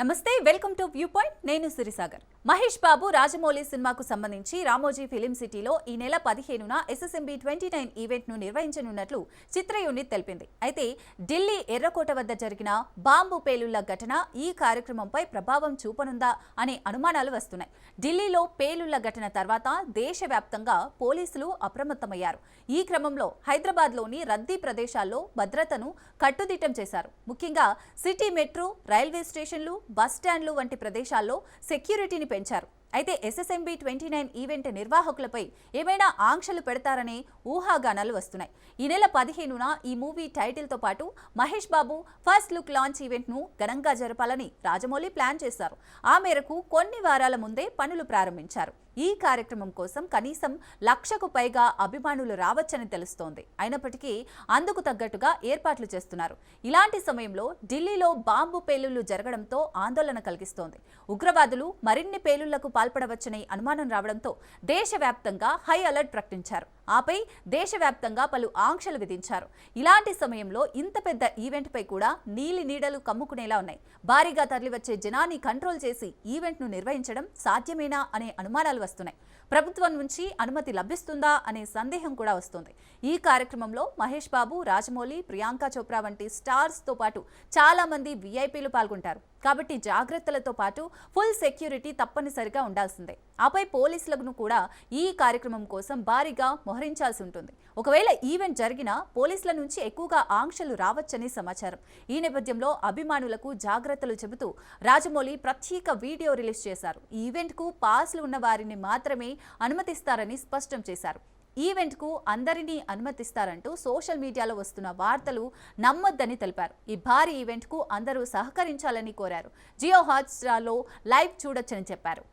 నమస్తే welcome to view point. నేను సిరిసాగర్. మహేష్ బాబు రాజమౌళి సినిమాకు సంబంధించి రామోజీ ఫిలిం సిటీలో ఈ నెల పదిహేనున ఎస్ఎస్ఎంబి ట్వంటీ నైన్ ఈవెంట్ను నిర్వహించనున్నట్లు చిత్ర యూనిట్ తెలిపింది. అయితే ఢిల్లీ ఎర్రకోట వద్ద జరిగిన బాంబు పేలుళ్ళ ఘటన ఈ కార్యక్రమంపై ప్రభావం చూపనుందా అనే అనుమానాలు వస్తున్నాయి. ఢిల్లీలో పేలుళ్ళ ఘటన తర్వాత దేశవ్యాప్తంగా పోలీసులు అప్రమత్తమయ్యారు. ఈ క్రమంలో హైదరాబాద్లోని రద్దీ ప్రదేశాల్లో భద్రతను కట్టుదిట్టం చేశారు. ముఖ్యంగా సిటీ మెట్రో రైల్వే స్టేషన్లు బస్ స్టాండ్లు వంటి ప్రదేశాల్లో సెక్యూరిటీని పెంచారు. అయితే ఎస్ఎస్ఎంబి ట్వంటీ నైన్ ఈవెంట్ నిర్వాహకులపై ఏమైనా ఆంక్షలు పెడతారనే ఊహాగానాలు వస్తున్నాయి. ఈ నెల పదిహేనున ఈ మూవీ టైటిల్తో పాటు Mahesh Babu first look launch ఈవెంట్ను ఘనంగా జరపాలని రాజమౌళి ప్లాన్ చేశారు. ఆ మేరకు కొన్ని వారాల ముందే పనులు ప్రారంభించారు. ఈ కార్యక్రమం కోసం కనీసం లక్షకు పైగా అభిమానులు రావచ్చని తెలుస్తోంది. అయినప్పటికీ అందుకు తగ్గట్టుగా ఏర్పాట్లు చేస్తున్నారు. ఇలాంటి సమయంలో ఢిల్లీలో బాంబు పేలుళ్ళు జరగడంతో ఆందోళన కలిగిస్తోంది. ఉగ్రవాదులు మరిన్ని పేలుళ్ళకు పాల్పడవచ్చని అనుమానం రావడంతో దేశవ్యాప్తంగా హై అలర్ట్ ప్రకటించారు. ఆపై దేశవ్యాప్తంగా పలు ఆంక్షలు విధించారు. ఇలాంటి సమయంలో ఇంత పెద్ద ఈవెంట్పై కూడా నీలి నీడలు కమ్ముకునేలా ఉన్నాయి. భారీగా తరలివచ్చే జనాన్ని కంట్రోల్ చేసి ఈవెంట్ను నిర్వహించడం సాధ్యమేనా అనే అనుమానాలు వస్తున్నాయి. ప్రభుత్వం నుంచి అనుమతి లభిస్తుందా అనే సందేహం కూడా వస్తుంది. ఈ కార్యక్రమంలో మహేష్ బాబు రాజమౌళి ప్రియాంక చోప్రా వంటి స్టార్స్తో పాటు చాలా మంది వీఐపీలు పాల్గొంటారు. కాబట్టి జాగ్రత్తలతో పాటు ఫుల్ సెక్యూరిటీ తప్పనిసరిగా ఉండాల్సిందే. ఆపై పోలీసులను కూడా ఈ కార్యక్రమం కోసం భారీగా వ్యవహరించాల్సి ఉంటుంది. ఒకవేళ ఈవెంట్ జరిగినా పోలీసుల నుంచి ఎక్కువగా ఆంక్షలు రావచ్చని సమాచారం. ఈ నేపథ్యంలో అభిమానులకు జాగ్రత్తలు చెబుతూ రాజమౌళి ప్రత్యేక వీడియో రిలీజ్ చేశారు. ఈ ఈవెంట్కు పాస్లు ఉన్న వారిని మాత్రమే అనుమతిస్తారని స్పష్టం చేశారు. ఈవెంట్కు అందరినీ అనుమతిస్తారంటూ సోషల్ మీడియాలో వస్తున్న వార్తలు నమ్మొద్దని తెలిపారు. ఈ భారీ ఈవెంట్కు అందరూ సహకరించాలని కోరారు. జియో హాట్స్టార్లో లైవ్ చూడొచ్చని చెప్పారు.